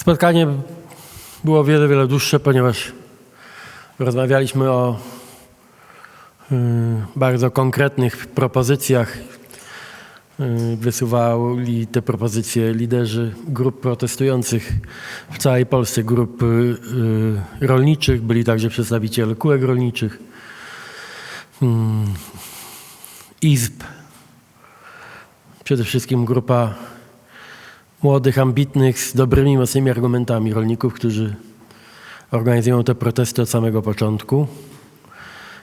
Spotkanie było wiele, wiele dłuższe, ponieważ rozmawialiśmy o y, bardzo konkretnych propozycjach. Y, Wysuwali te propozycje liderzy grup protestujących w całej Polsce, grup y, rolniczych, byli także przedstawiciele kółek rolniczych, mm, izb, przede wszystkim grupa młodych, ambitnych, z dobrymi, mocnymi argumentami rolników, którzy organizują te protesty od samego początku.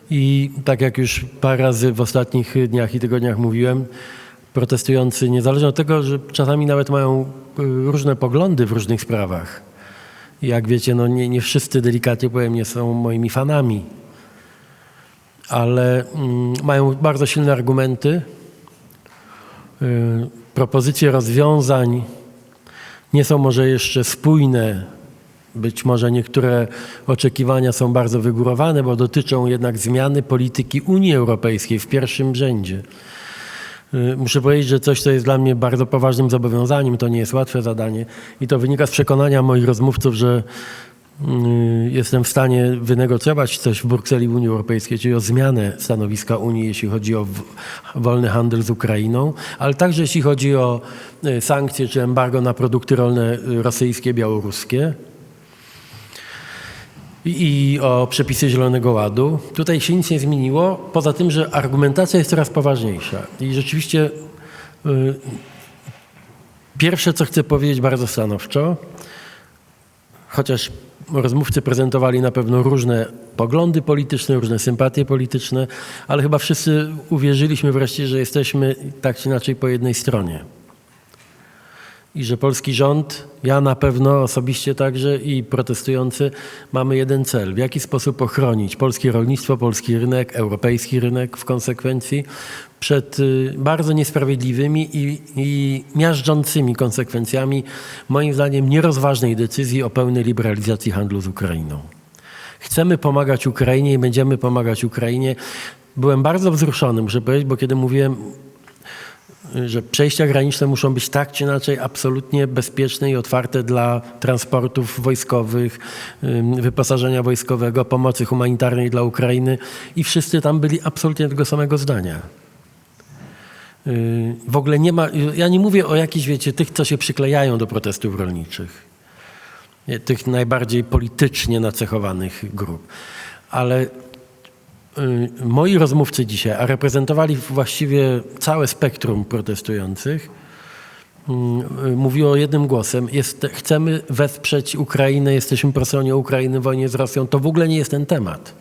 I tak jak już parę razy w ostatnich dniach i tygodniach mówiłem, protestujący, niezależnie od tego, że czasami nawet mają y, różne poglądy w różnych sprawach. Jak wiecie, no nie, nie wszyscy, delikatnie powiem, nie są moimi fanami, ale mm, mają bardzo silne argumenty, y, propozycje rozwiązań nie są może jeszcze spójne. Być może niektóre oczekiwania są bardzo wygórowane, bo dotyczą jednak zmiany polityki Unii Europejskiej w pierwszym rzędzie. Y, Muszę powiedzieć, że coś, co jest dla mnie bardzo poważnym zobowiązaniem, to nie jest łatwe zadanie i to wynika z przekonania moich rozmówców, że jestem w stanie wynegocjować coś w Brukseli w Unii Europejskiej, czyli o zmianę stanowiska Unii, jeśli chodzi o wolny handel z Ukrainą, ale także jeśli chodzi o y, sankcje czy embargo na produkty rolne y, rosyjskie, białoruskie i o przepisy Zielonego Ładu. Tutaj się nic nie zmieniło, poza tym, że argumentacja jest coraz poważniejsza. I rzeczywiście y, pierwsze, co chcę powiedzieć bardzo stanowczo, chociaż rozmówcy prezentowali na pewno różne poglądy polityczne, różne sympatie polityczne, ale chyba wszyscy uwierzyliśmy wreszcie, że jesteśmy tak czy inaczej po jednej stronie. I że polski rząd, ja na pewno osobiście także i protestujący mamy jeden cel. W jaki sposób ochronić polskie rolnictwo, polski rynek, europejski rynek w konsekwencji przed y, bardzo niesprawiedliwymi i, i miażdżącymi konsekwencjami, moim zdaniem, nierozważnej decyzji o pełnej liberalizacji handlu z Ukrainą. Chcemy pomagać Ukrainie i będziemy pomagać Ukrainie. Byłem bardzo wzruszony, muszę powiedzieć, bo kiedy mówiłem że przejścia graniczne muszą być tak czy inaczej absolutnie bezpieczne i otwarte dla transportów wojskowych, wyposażenia wojskowego, pomocy humanitarnej dla Ukrainy. I wszyscy tam byli absolutnie tego samego zdania. Yy, W ogóle nie ma, ja nie mówię o jakichś, wiecie, tych, co się przyklejają do protestów rolniczych, tych najbardziej politycznie nacechowanych grup, ale moi rozmówcy dzisiaj, a reprezentowali właściwie całe spektrum protestujących, y, mówiło jednym głosem, jest, chcemy wesprzeć Ukrainę, jesteśmy po stronie Ukrainy w wojnie z Rosją. To w ogóle nie jest ten temat.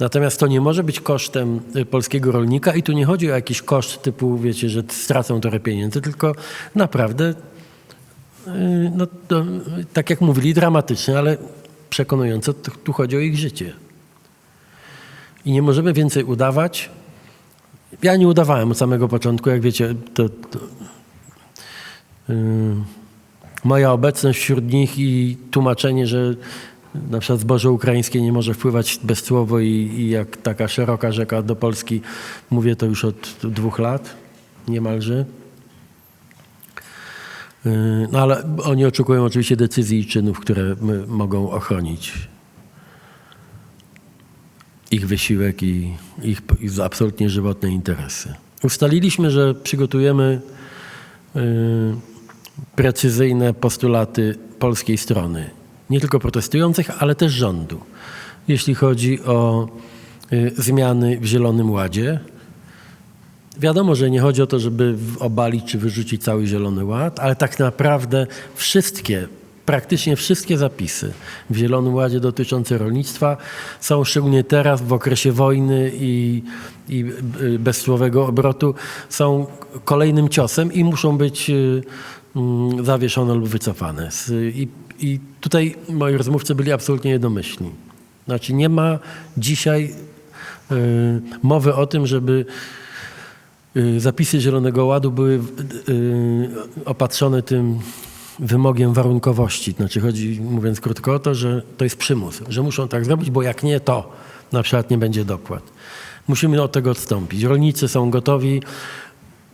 Natomiast to nie może być kosztem y, polskiego rolnika i tu nie chodzi o jakiś koszt typu, wiecie, że stracą trochę pieniędzy, tylko naprawdę, y, no, to, tak jak mówili, dramatycznie, ale przekonująco, tu chodzi o ich życie. I nie możemy więcej udawać. Ja nie udawałem od samego początku, jak wiecie, to, to yy, moja obecność wśród nich i tłumaczenie, że na przykład zboże ukraińskie nie może wpływać bezcłowo i, i jak taka szeroka rzeka do Polski, mówię to już od dwóch lat niemalże. Yy, No ale oni oczekują oczywiście decyzji i czynów, które mogą ochronić ich wysiłek i ich, absolutnie żywotne interesy. Ustaliliśmy, że przygotujemy y, precyzyjne postulaty polskiej strony, nie tylko protestujących, ale też rządu, jeśli chodzi o y, zmiany w Zielonym Ładzie. Wiadomo, że nie chodzi o to, żeby obalić czy wyrzucić cały Zielony Ład, ale tak naprawdę wszystkie, praktycznie wszystkie zapisy w Zielonym Ładzie dotyczące rolnictwa są szczególnie teraz w okresie wojny i, i y, obrotu są kolejnym ciosem i muszą być y, mm, zawieszone lub wycofane. I, I tutaj moi rozmówcy byli absolutnie jednomyślni. Znaczy nie ma dzisiaj y, mowy o tym, żeby Zapisy Zielonego Ładu były opatrzone tym wymogiem warunkowości. Znaczy chodzi, mówiąc krótko, o to, że to jest przymus, że muszą tak zrobić, bo jak nie, to na przykład nie będzie dopłat. Musimy od tego odstąpić. Rolnicy są gotowi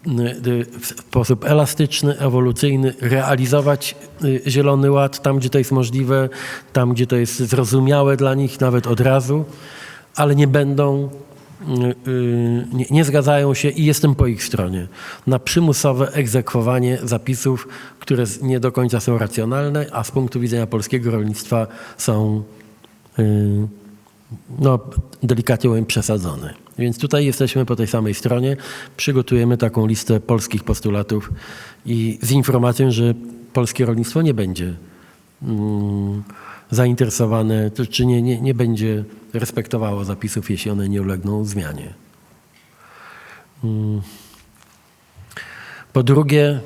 y, w sposób elastyczny, ewolucyjny realizować y, Zielony Ład tam, gdzie to jest możliwe, tam, gdzie to jest zrozumiałe dla nich nawet od razu, ale nie będą, y, y, nie, nie zgadzają się i jestem po ich stronie na przymusowe egzekwowanie zapisów, które nie do końca są racjonalne, a z punktu widzenia polskiego rolnictwa są y, no, delikatnie mówiąc, przesadzone. Więc tutaj jesteśmy po tej samej stronie. Przygotujemy taką listę polskich postulatów i z informacją, że polskie rolnictwo nie będzie mm, zainteresowane, czy nie, nie, nie będzie respektowało zapisów, jeśli one nie ulegną zmianie. Mm. Po drugie,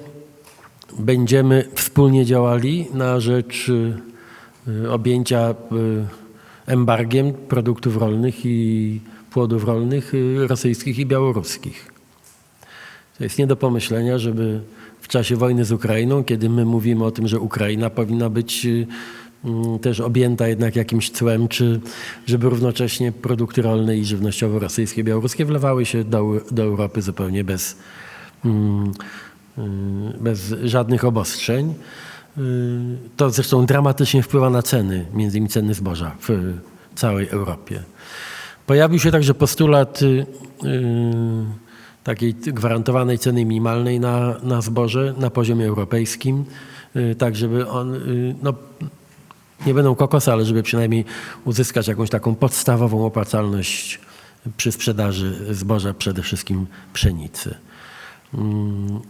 będziemy wspólnie działali na rzecz y, objęcia y, embargiem produktów rolnych i płodów rolnych y, rosyjskich i białoruskich. To jest nie do pomyślenia, żeby w czasie wojny z Ukrainą, kiedy my mówimy o tym, że Ukraina powinna być też objęta jednak jakimś cłem, czy żeby równocześnie produkty rolne i żywnościowo rosyjskie białoruskie wlewały się do, do Europy zupełnie bez, mm, y, bez żadnych obostrzeń. Y, To zresztą dramatycznie wpływa na ceny, między innymi ceny zboża w całej Europie. Pojawił się także postulat y, takiej gwarantowanej ceny minimalnej na, na zboże na poziomie europejskim, tak żeby on, no, nie będą kokosy, ale żeby przynajmniej uzyskać jakąś taką podstawową opłacalność przy sprzedaży zboża, przede wszystkim pszenicy. Mm,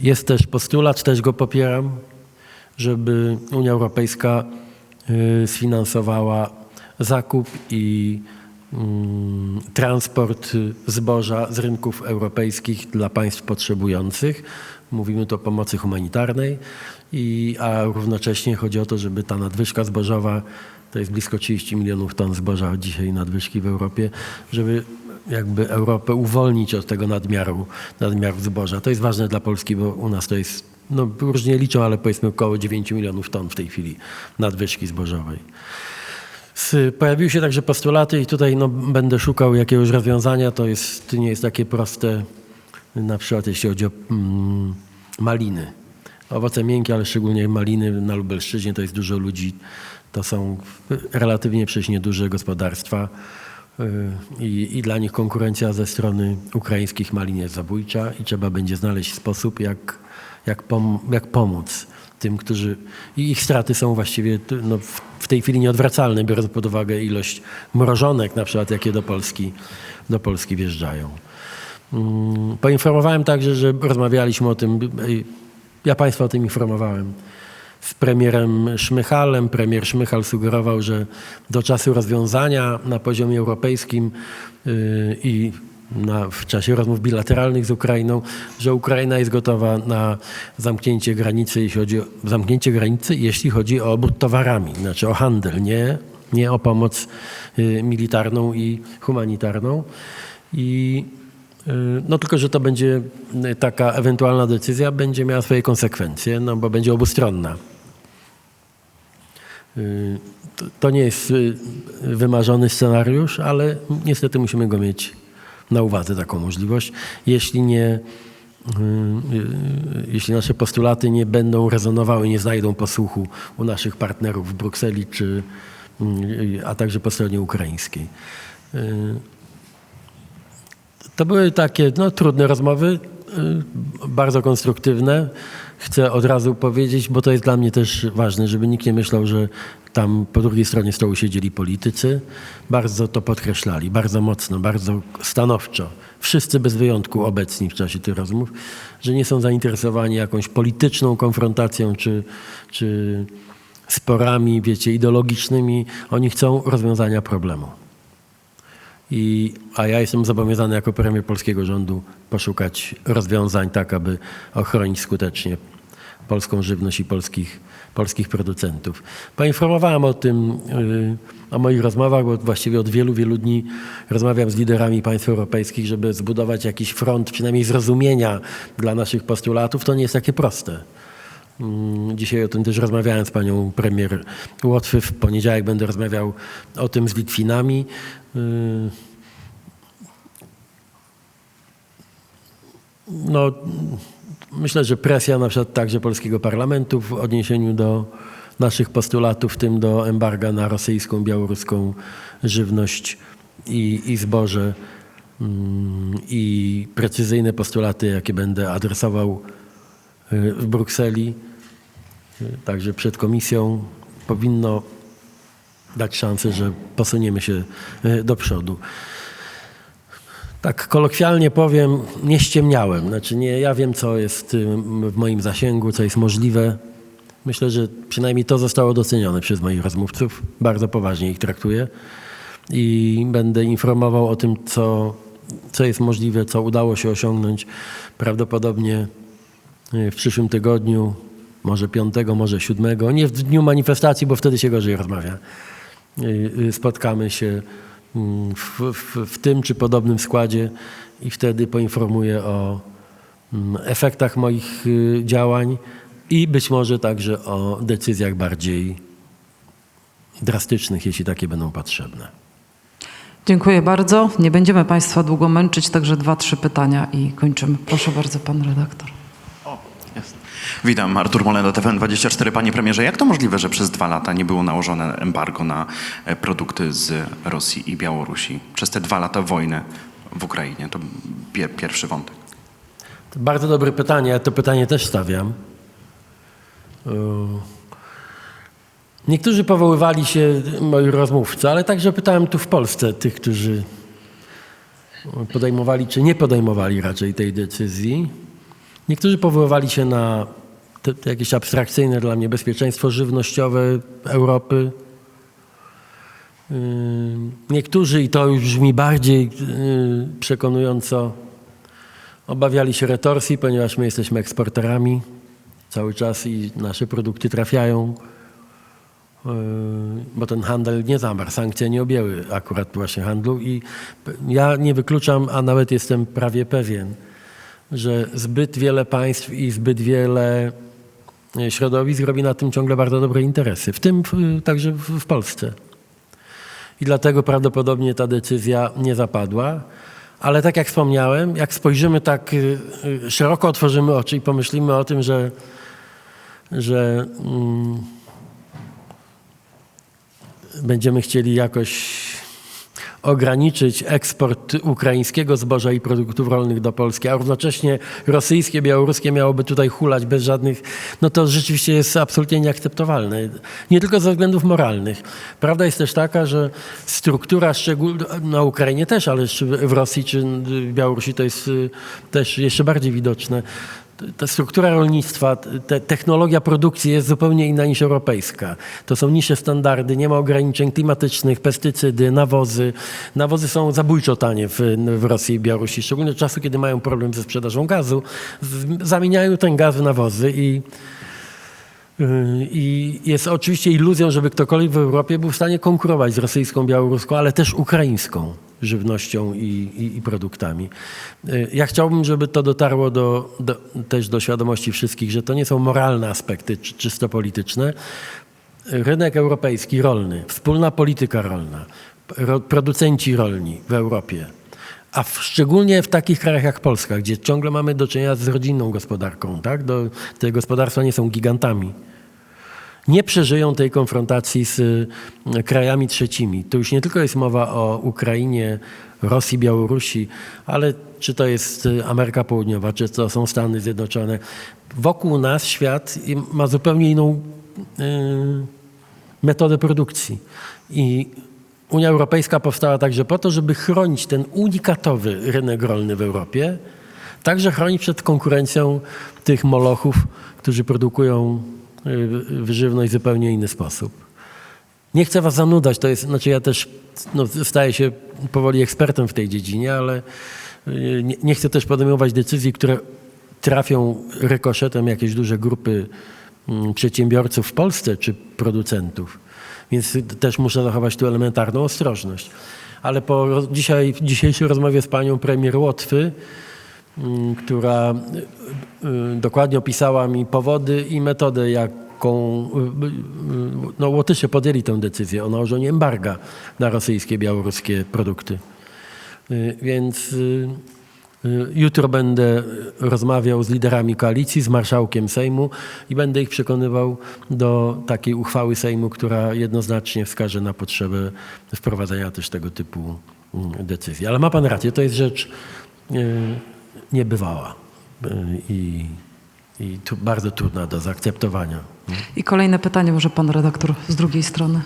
Jest też postulat, też go popieram, żeby Unia Europejska y, sfinansowała zakup i mm, transport zboża z rynków europejskich dla państw potrzebujących. Mówimy tu o pomocy humanitarnej, i, a równocześnie chodzi o to, żeby ta nadwyżka zbożowa, to jest blisko 30 milionów ton zboża dzisiaj nadwyżki w Europie, żeby jakby Europę uwolnić od tego nadmiaru, nadmiaru zboża. To jest ważne dla Polski, bo u nas to jest, no różnie liczą, ale powiedzmy około 9 milionów ton w tej chwili nadwyżki zbożowej. Pojawiły się także postulaty i tutaj no, będę szukał jakiegoś rozwiązania. To jest, nie jest takie proste, na przykład jeśli chodzi o mm, maliny. Owoce miękkie, ale szczególnie maliny na Lubelszczyźnie to jest dużo ludzi. To są relatywnie przecież nieduże gospodarstwa y, i, i dla nich konkurencja ze strony ukraińskich malin jest zabójcza i trzeba będzie znaleźć sposób, jak, jak, pom- jak pomóc tym, którzy... I ich straty są właściwie no, w tej chwili nieodwracalne, biorąc pod uwagę ilość mrożonek na przykład, jakie do Polski, do Polski wjeżdżają. Mm, Poinformowałem także, że rozmawialiśmy o tym, ja Państwa o tym informowałem, z premierem Szmychalem. Premier Szmychal sugerował, że do czasu rozwiązania na poziomie europejskim y, i na, w czasie rozmów bilateralnych z Ukrainą, że Ukraina jest gotowa na zamknięcie granicy, jeśli chodzi o, zamknięcie granicy, jeśli chodzi o obrót towarami, znaczy o handel, nie, nie o pomoc y, militarną i humanitarną. I no tylko, że to będzie y, taka ewentualna decyzja, będzie miała swoje konsekwencje, no bo będzie obustronna. Y, to- nie jest y, wymarzony scenariusz, ale niestety musimy go mieć na uwadze, taką możliwość. Jeśli nie, y, y, jeśli nasze postulaty nie będą rezonowały, nie znajdą posłuchu u naszych partnerów w Brukseli, czy, y, a także po stronie ukraińskiej. To były takie no, trudne rozmowy, y, bardzo konstruktywne. Chcę od razu powiedzieć, bo to jest dla mnie też ważne, żeby nikt nie myślał, że tam po drugiej stronie stołu siedzieli politycy. Bardzo to podkreślali, bardzo mocno, bardzo stanowczo. Wszyscy bez wyjątku obecni w czasie tych rozmów, że nie są zainteresowani jakąś polityczną konfrontacją czy, czy sporami, wiecie, ideologicznymi. Oni chcą rozwiązania problemu. I, a ja jestem zobowiązany jako premier polskiego rządu poszukać rozwiązań tak, aby ochronić skutecznie polską żywność i polskich, polskich producentów. Poinformowałem o tym, yy, o moich rozmowach, bo właściwie od wielu, wielu dni rozmawiam z liderami państw europejskich, żeby zbudować jakiś front przynajmniej zrozumienia dla naszych postulatów. To nie jest takie proste. Mm, Dzisiaj o tym też rozmawiałem z panią premier Łotwy. W poniedziałek będę rozmawiał o tym z Litwinami. Yy, no, myślę, że presja na przykład także polskiego parlamentu w odniesieniu do naszych postulatów, w tym do embarga na rosyjską, białoruską żywność i, i zboże mm, i precyzyjne postulaty, jakie będę adresował y, w Brukseli, y, także przed komisją, powinno dać szansę, że posuniemy się y, do przodu. Tak kolokwialnie powiem, nie ściemniałem. Znaczy nie, ja wiem, co jest y, w moim zasięgu, co jest możliwe. Myślę, że przynajmniej to zostało docenione przez moich rozmówców. Bardzo poważnie ich traktuję i będę informował o tym, co, co jest możliwe, co udało się osiągnąć. Prawdopodobnie y, w przyszłym tygodniu, może piątego, może siódmego, nie w dniu manifestacji, bo wtedy się gorzej rozmawia. Y, y, Spotkamy się mm, w, w, w tym czy podobnym składzie i wtedy poinformuję o mm, efektach moich y, działań i być może także o decyzjach bardziej drastycznych, jeśli takie będą potrzebne. Dziękuję bardzo. Nie będziemy Państwa długo męczyć, także dwa, trzy pytania i kończymy. Proszę bardzo, Pan redaktor. Witam, Artur Molendo, TVN24. Panie premierze, jak to możliwe, że przez dwa lata nie było nałożone embargo na e, produkty z Rosji i Białorusi? Przez te dwa lata wojny w Ukrainie. To pier- pierwszy wątek. To bardzo dobre pytanie, ja to pytanie też stawiam. Yy, Niektórzy powoływali się, moi rozmówcy, ale także pytałem tu w Polsce tych, którzy podejmowali czy nie podejmowali raczej tej decyzji. Niektórzy powoływali się na te, te jakieś abstrakcyjne dla mnie bezpieczeństwo żywnościowe Europy. Yy, Niektórzy, i to już brzmi bardziej yy, przekonująco, Obawiali się retorsji, ponieważ my jesteśmy eksporterami cały czas i nasze produkty trafiają, yy, bo ten handel nie zamarł, sankcje nie objęły akurat właśnie handlu i ja nie wykluczam, a nawet jestem prawie pewien, że zbyt wiele państw i zbyt wiele yy, środowisk robi na tym ciągle bardzo dobre interesy, w tym także w, Polsce. I dlatego prawdopodobnie ta decyzja nie zapadła. Ale tak jak wspomniałem, jak spojrzymy tak y, y, szeroko, otworzymy oczy i pomyślimy o tym, że, że mm, będziemy chcieli jakoś ograniczyć eksport ukraińskiego zboża i produktów rolnych do Polski, a równocześnie rosyjskie, białoruskie miałoby tutaj hulać bez żadnych, no to rzeczywiście jest absolutnie nieakceptowalne. Nie tylko ze względów moralnych. Prawda jest też taka, że struktura szczególnie na Ukrainie też, ale w Rosji czy w Białorusi to jest y, też jeszcze bardziej widoczne. Ta struktura rolnictwa, te, technologia produkcji jest zupełnie inna niż europejska. To są niższe standardy, nie ma ograniczeń klimatycznych, pestycydy, nawozy. Nawozy są zabójczo tanie w, w Rosji i Białorusi, szczególnie od czasu, kiedy mają problem ze sprzedażą gazu. Zamieniają ten gaz w nawozy i, yy, i jest oczywiście iluzją, żeby ktokolwiek w Europie był w stanie konkurować z rosyjską, białoruską, ale też ukraińską żywnością i, i, i produktami. Y, Ja chciałbym, żeby to dotarło do, do, też do świadomości wszystkich, że to nie są moralne aspekty czy, czysto polityczne. Rynek europejski rolny, wspólna polityka rolna, ro, producenci rolni w Europie, a w, szczególnie w takich krajach jak Polska, gdzie ciągle mamy do czynienia z rodzinną gospodarką, tak? Do, te gospodarstwa nie są gigantami nie przeżyją tej konfrontacji z y, krajami trzecimi. Tu już nie tylko jest mowa o Ukrainie, Rosji, Białorusi, ale czy to jest y, Ameryka Południowa, czy to są Stany Zjednoczone. Wokół nas świat ma zupełnie inną y, metodę produkcji. I Unia Europejska powstała także po to, żeby chronić ten unikatowy rynek rolny w Europie, także chronić przed konkurencją tych molochów, którzy produkują y, żywność w zupełnie inny sposób. Nie chcę was zanudzać, to jest, znaczy ja też no, staję się powoli ekspertem w tej dziedzinie, ale y, nie, nie chcę też podejmować decyzji, które trafią rykoszetem jakieś duże grupy mm, przedsiębiorców w Polsce czy producentów. Więc też muszę zachować tu elementarną ostrożność. Ale po dzisiaj, dzisiejszej rozmowie z panią premier Łotwy, która y, y, dokładnie opisała mi powody i metodę, jaką y, no, Łotysze podjęli tę decyzję o nałożeniu embarga na rosyjskie, białoruskie produkty. Więc Jutro będę rozmawiał z liderami koalicji, z marszałkiem Sejmu i będę ich przekonywał do takiej uchwały Sejmu, która jednoznacznie wskaże na potrzebę wprowadzenia też tego typu mm, decyzji. Ale ma pan rację, to jest rzecz niebywała y, i, i tu bardzo trudna do zaakceptowania. I kolejne pytanie, może pan redaktor z drugiej strony.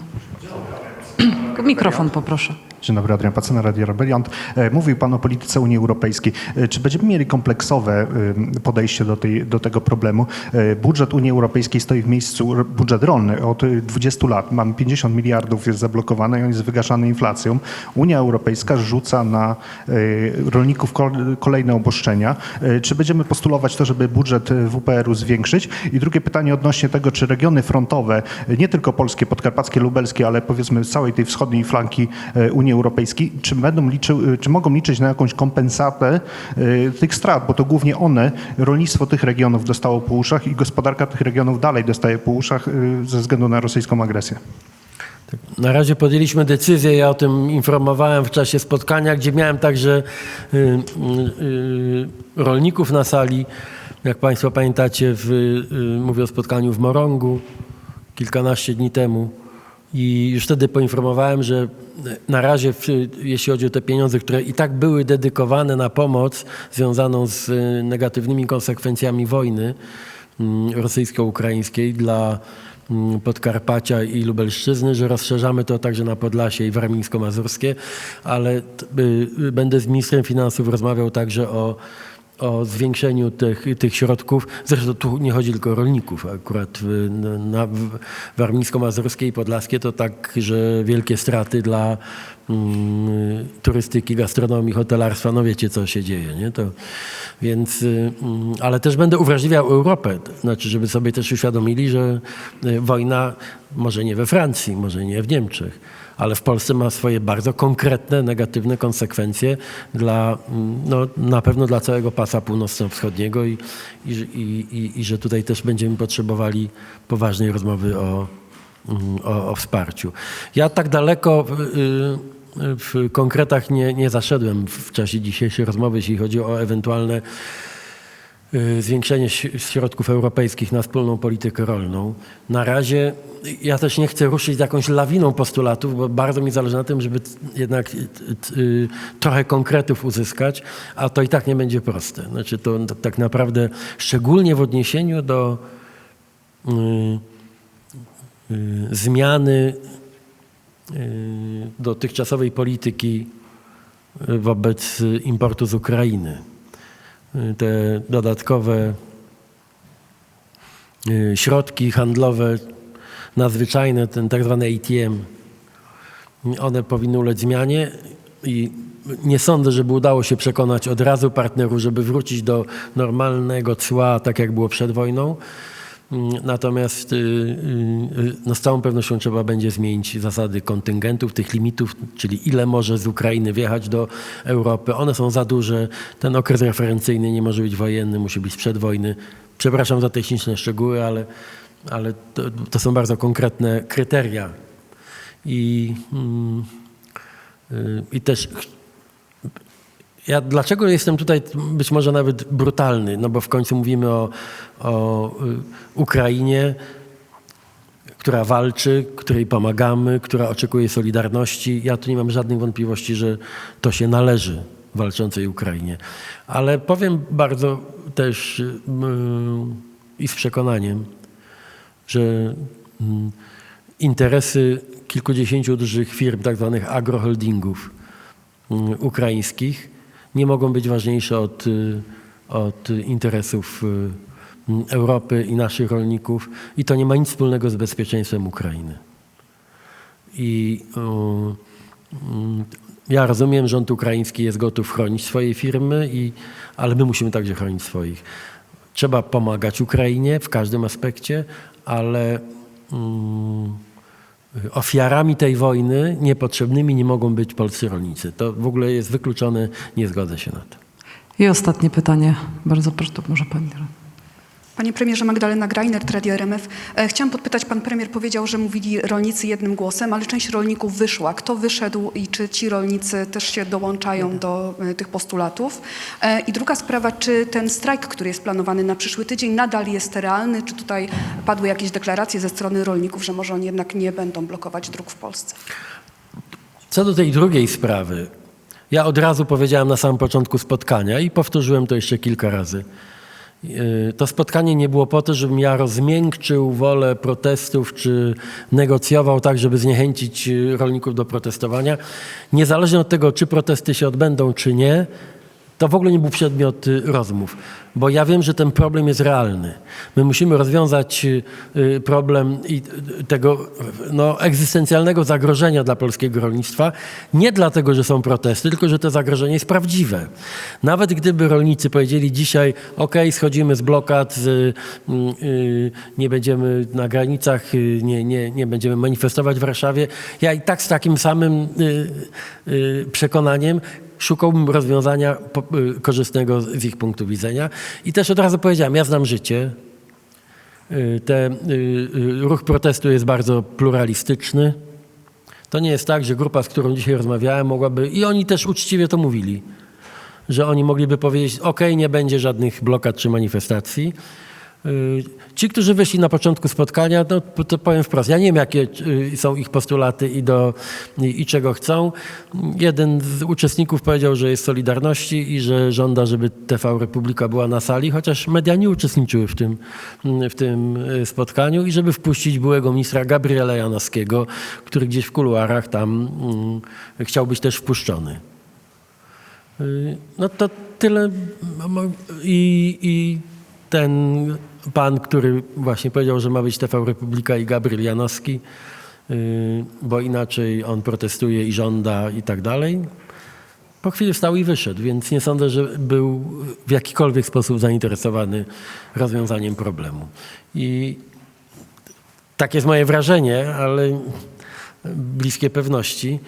Mikrofon poproszę. Dzień dobry, Adrian Pacena, Radio Rebeliant. E, Mówił Pan o polityce Unii Europejskiej. E, Czy będziemy mieli kompleksowe e, podejście do, tej, do tego problemu? Budżet Unii Europejskiej stoi w miejscu, budżet rolny od e, 20 lat. Mamy 50 miliardów, jest zablokowany i on jest wygaszany inflacją. Unia Europejska rzuca na rolników kol- kolejne obostrzenia. E, Czy będziemy postulować to, żeby budżet WPR-u zwiększyć? I drugie pytanie odnośnie tego, czy regiony frontowe, nie tylko polskie, podkarpackie, lubelskie, ale powiedzmy całej tej wschodniej flanki e, Unii Europejskiej, czy, będą liczył, czy mogą liczyć na jakąś kompensatę e, tych strat, bo to głównie one, rolnictwo tych regionów dostało po uszach i gospodarka tych regionów dalej dostaje po uszach e, ze względu na rosyjską agresję. Na razie podjęliśmy decyzję, ja o tym informowałem w czasie spotkania, gdzie miałem także y, y, y, rolników na sali. Jak Państwo pamiętacie, w, y, mówię o spotkaniu w Morągu kilkanaście dni temu. I już wtedy poinformowałem, że na razie, jeśli chodzi o te pieniądze, które i tak były dedykowane na pomoc związaną z y, negatywnymi konsekwencjami wojny mm, rosyjsko-ukraińskiej dla mm, Podkarpacia i Lubelszczyzny, że rozszerzamy to także na Podlasie i Warmińsko-Mazurskie, ale y, y, będę z ministrem finansów rozmawiał także o o zwiększeniu tych, tych środków. Zresztą tu nie chodzi tylko o rolników. Akurat w, na Warmińsko-Mazurskiej i Podlaskie to tak, że wielkie straty dla mm, turystyki, gastronomii, hotelarstwa. No wiecie, co się dzieje, nie? To, więc, mm, ale też będę uwrażliwiał Europę. Znaczy, żeby sobie też uświadomili, że y, wojna może nie we Francji, może nie w Niemczech, ale w Polsce ma swoje bardzo konkretne, negatywne konsekwencje dla, mm, no, na pewno dla całego pasa północno-wschodniego i, i, i, i, że tutaj też będziemy potrzebowali poważnej rozmowy o, mm, o, o wsparciu. Ja tak daleko y, y, w konkretach nie, nie zaszedłem w czasie dzisiejszej rozmowy, jeśli chodzi o ewentualne zwiększenie ś- środków europejskich na wspólną politykę rolną. Na razie ja też nie chcę ruszyć jakąś lawiną postulatów, bo bardzo mi zależy na tym, żeby jednak y, trochę konkretów uzyskać, a to i tak nie będzie proste. Znaczy to t- tak naprawdę szczególnie w odniesieniu do y, y, zmiany y, dotychczasowej polityki y, wobec y, importu z Ukrainy te dodatkowe y, środki handlowe nadzwyczajne, ten tak zwany ATM, one powinny ulec zmianie i nie sądzę, żeby udało się przekonać od razu partnerów, żeby wrócić do normalnego cła, tak jak było przed wojną. Natomiast y, y, no z całą pewnością trzeba będzie zmienić zasady kontyngentów, tych limitów, czyli ile może z Ukrainy wjechać do Europy. One są za duże. Ten okres referencyjny nie może być wojenny, musi być sprzed wojny. Przepraszam za techniczne szczegóły, ale, ale to, to są bardzo konkretne kryteria. I, mm, y, i też ja dlaczego jestem tutaj być może nawet brutalny? No bo w końcu mówimy o, o y, Ukrainie, która walczy, której pomagamy, która oczekuje solidarności. Ja tu nie mam żadnych wątpliwości, że to się należy walczącej Ukrainie. Ale powiem bardzo też y, y, i z przekonaniem, że mm, interesy kilkudziesięciu dużych firm, tak zwanych agroholdingów mm, ukraińskich, nie mogą być ważniejsze od, y, od interesów y, Europy i naszych rolników. I to nie ma nic wspólnego z bezpieczeństwem Ukrainy. I mm, ja rozumiem, rząd ukraiński jest gotów chronić swoje firmy, i, ale my musimy także chronić swoich. Trzeba pomagać Ukrainie w każdym aspekcie, ale mm, ofiarami tej wojny niepotrzebnymi nie mogą być polscy rolnicy. To w ogóle jest wykluczone, nie zgodzę się na to. I ostatnie pytanie. Bardzo proszę, może pani. Panie premierze, Magdalena Greiner, Radio RMF. E, Chciałam podpytać, pan premier powiedział, że mówili rolnicy jednym głosem, ale część rolników wyszła. Kto wyszedł i czy ci rolnicy też się dołączają do e, tych postulatów? E, I druga sprawa, czy ten strajk, który jest planowany na przyszły tydzień, nadal jest realny? Czy tutaj padły jakieś deklaracje ze strony rolników, że może oni jednak nie będą blokować dróg w Polsce? Co do tej drugiej sprawy, ja od razu powiedziałem na samym początku spotkania i powtórzyłem to jeszcze kilka razy. Yy, To spotkanie nie było po to, żebym ja rozmiękczył wolę protestów, czy negocjował tak, żeby zniechęcić yy, rolników do protestowania. Niezależnie od tego, czy protesty się odbędą, czy nie, to w ogóle nie był przedmiot y, rozmów, bo ja wiem, że ten problem jest realny. My musimy rozwiązać y, y, problem tego no, egzystencjalnego zagrożenia dla polskiego rolnictwa, nie dlatego, że są protesty, tylko że to zagrożenie jest prawdziwe. Nawet gdyby rolnicy powiedzieli dzisiaj, ok, schodzimy z blokad, nie będziemy na granicach, nie, nie, nie będziemy manifestować w Warszawie, ja i tak z takim samym przekonaniem szukałbym rozwiązania y, korzystnego z ich punktu widzenia. I też od razu powiedziałem, ja znam życie. Y, Te, y, ruch protestu jest bardzo pluralistyczny. To nie jest tak, że grupa, z którą dzisiaj rozmawiałem, mogłaby, i oni też uczciwie to mówili, że oni mogliby powiedzieć, ok, nie będzie żadnych blokad czy manifestacji. Y, Ci, którzy wyszli na początku spotkania, no, to powiem wprost, ja nie wiem, jakie y, są ich postulaty i, do, i, i czego chcą. Jeden z uczestników powiedział, że jest Solidarności i że żąda, żeby TV Republika była na sali, chociaż media nie uczestniczyły w tym, w tym y, spotkaniu i żeby wpuścić byłego ministra Gabriela Janowskiego, który gdzieś w kuluarach tam mm, chciał być też wpuszczony. No to tyle. I, I ten pan, który właśnie powiedział, że ma być TV Republika i Gabriel Janowski, y, bo inaczej on protestuje i żąda i tak dalej, po chwili wstał i wyszedł, więc nie sądzę, że był w jakikolwiek sposób zainteresowany rozwiązaniem problemu. I tak jest moje wrażenie, ale bliskie pewności.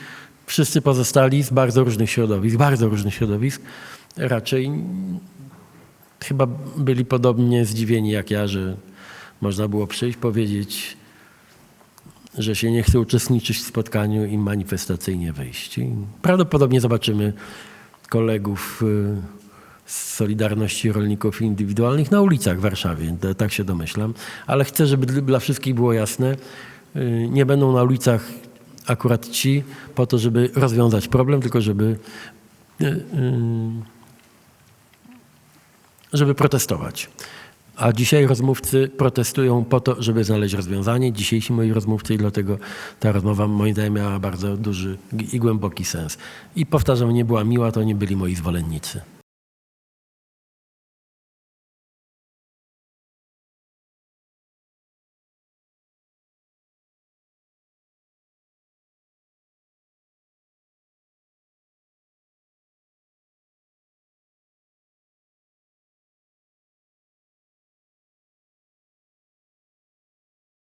Wszyscy pozostali z bardzo różnych środowisk, bardzo różnych środowisk, raczej chyba byli podobnie zdziwieni jak ja, że można było przyjść, powiedzieć, że się nie chce uczestniczyć w spotkaniu i manifestacyjnie wyjść. I prawdopodobnie zobaczymy kolegów y, z Solidarności Rolników Indywidualnych na ulicach w Warszawie, tak się domyślam. Ale chcę, żeby dla- wszystkich było jasne, y, nie będą na ulicach akurat ci po to, żeby rozwiązać problem, tylko żeby, y, żeby protestować. A dzisiaj rozmówcy protestują po to, żeby znaleźć rozwiązanie. Dzisiejsi moi rozmówcy i dlatego ta rozmowa moim zdaniem miała bardzo duży i głęboki sens. I powtarzam, nie była miła, to nie byli moi zwolennicy.